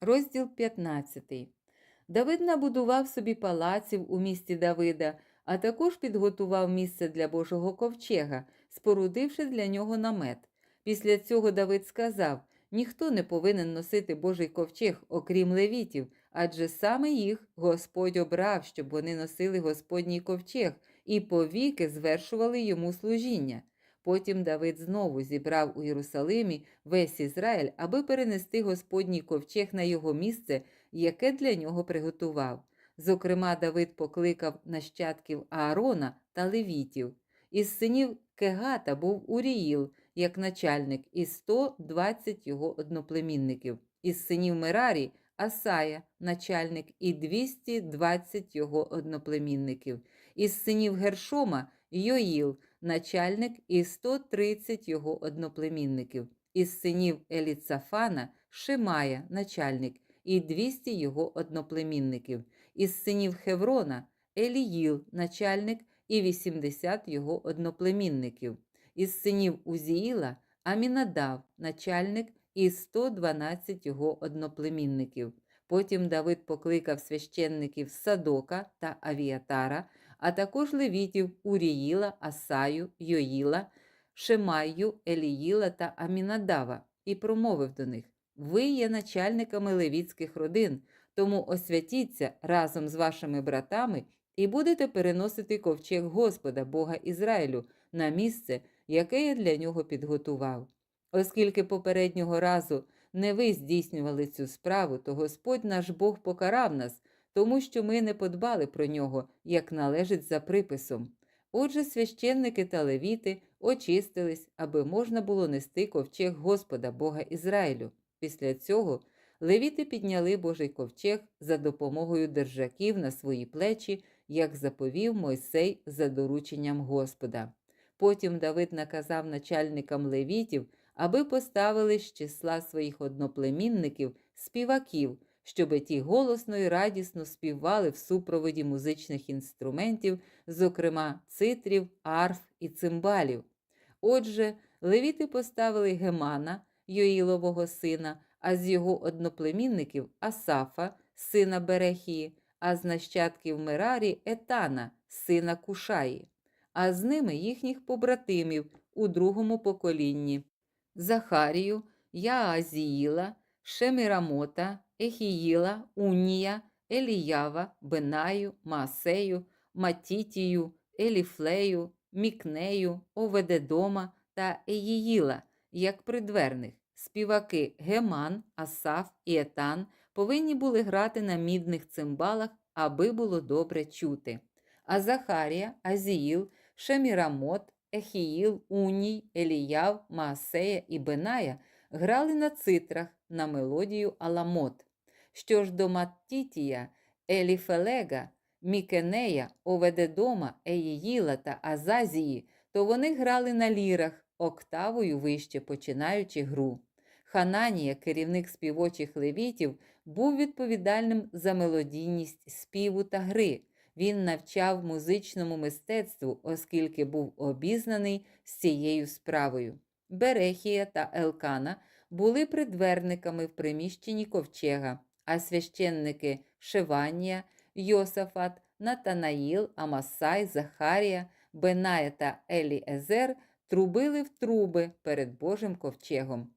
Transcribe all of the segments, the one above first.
Розділ 15. Давид набудував собі палаців у місті Давида, а також підготував місце для Божого ковчега, спорудивши для нього намет. Після цього Давид сказав: ніхто не повинен носити Божий ковчег, окрім левітів, адже саме їх Господь обрав, щоб вони носили Господній ковчег і повіки звершували йому служіння. Потім Давид знову зібрав у Єрусалимі весь Ізраїль, аби перенести Господній ковчег на його місце, яке для нього приготував. Зокрема, Давид покликав нащадків Аарона та левітів. Із синів Кегата був Уріїл, як начальник, і 120 його одноплемінників. Із синів Мерарі Асая, начальник, і 220 його одноплемінників. Із синів Гершома Йоїл, начальник, і 130 його одноплемінників. Із синів Еліцафана Шимая, начальник, і 200 його одноплемінників. Із синів Хеврона Еліїл, начальник, і 80 його одноплемінників. Із синів Узіїла Амінадав, начальник, і 112 його одноплемінників. Потім Давид покликав священників Садока та Авіатара, а також левітів Уріїла, Асаю, Йоїла, Шемаю, Еліїла та Амінадава, і промовив до них: Ви є начальниками левітських родин, тому освятіться разом з вашими братами і будете переносити ковчег Господа, Бога Ізраїлю, на місце, яке я для нього підготував. Оскільки попереднього разу не ви здійснювали цю справу, то Господь наш Бог покарав нас, тому що ми не подбали про нього, як належить за приписом. Отже, священники та левіти очистились, аби можна було нести ковчег Господа, Бога Ізраїлю. Після цього левіти підняли Божий ковчег за допомогою держаків на свої плечі, як заповів Мойсей за дорученням Господа. Потім Давид наказав начальникам левітів, аби поставили з числа своїх одноплемінників співаків, щоби ті голосно і радісно співали в супроводі музичних інструментів, зокрема цитрів, арф і цимбалів. Отже, левіти поставили Гемана, Йоїлового сина, а з його одноплемінників Асафа, сина Берехії, а з нащадків Мерарі Етана, сина Кушаї, а з ними їхніх побратимів у другому поколінні Захарію, Яазіїла, Шемірамота, Ехіїла, Унія, Еліява, Бенаю, Маасею, Матітію, Еліфлею, Мікнею, Оведедома та Еїїла, як придверних. Співаки Геман, Асаф і Етан повинні були грати на мідних цимбалах, аби було добре чути. А Захарія, Азіїл, Шемірамот, Ехіїл, Уній, Еліяв, Маасея і Беная грали на цитрах на мелодію Аламот. Що ж до Маттітія, Еліфелега, Мікенея, Оведедома, Еїїла та Азазії, то вони грали на лірах, октавою вище починаючи гру. Хананія, керівник співочих левітів, був відповідальним за мелодійність співу та гри. Він навчав музичному мистецтву, оскільки був обізнаний з цією справою. Берехія та Елкана були придверниками в приміщенні ковчега, а священники Шеванія, Йосафат, Натанаїл, Амасай, Захарія, Беная та Еліезер трубили в труби перед Божим ковчегом.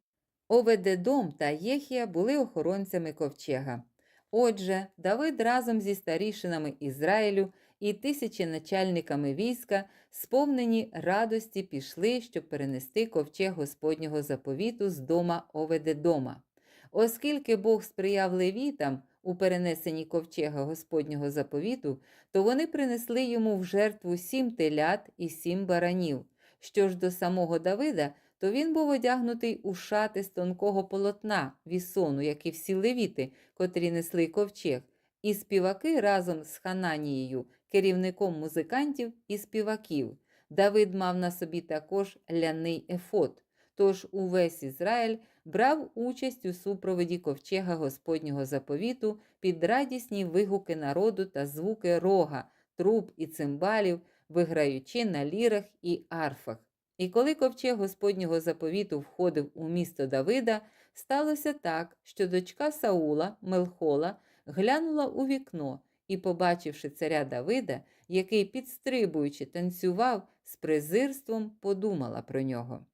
Оведедом та Єхія були охоронцями ковчега. Отже, Давид разом зі старішинами Ізраїлю і тисячі начальниками війська, сповнені радості, пішли, щоб перенести ковчег Господнього заповіту з дома Оведедома. Оскільки Бог сприяв левітам у перенесенні ковчега Господнього заповіту, то вони принесли йому в жертву сім телят і сім баранів. Що ж до самого Давида, то він був одягнутий у шати з тонкого полотна вісону, як і всі левіти, котрі несли ковчег, і співаки разом з Хананією, керівником музикантів і співаків. Давид мав на собі також ляний ефот. Тож увесь Ізраїль брав участь у супроводі ковчега Господнього заповіту під радісні вигуки народу та звуки рога, труб і цимбалів, виграючи на лірах і арфах. І коли ковчег Господнього заповіту входив у місто Давида, сталося так, що дочка Саула, Мелхола, глянула у вікно і, побачивши царя Давида, який, підстрибуючи, танцював, з презирством подумала про нього.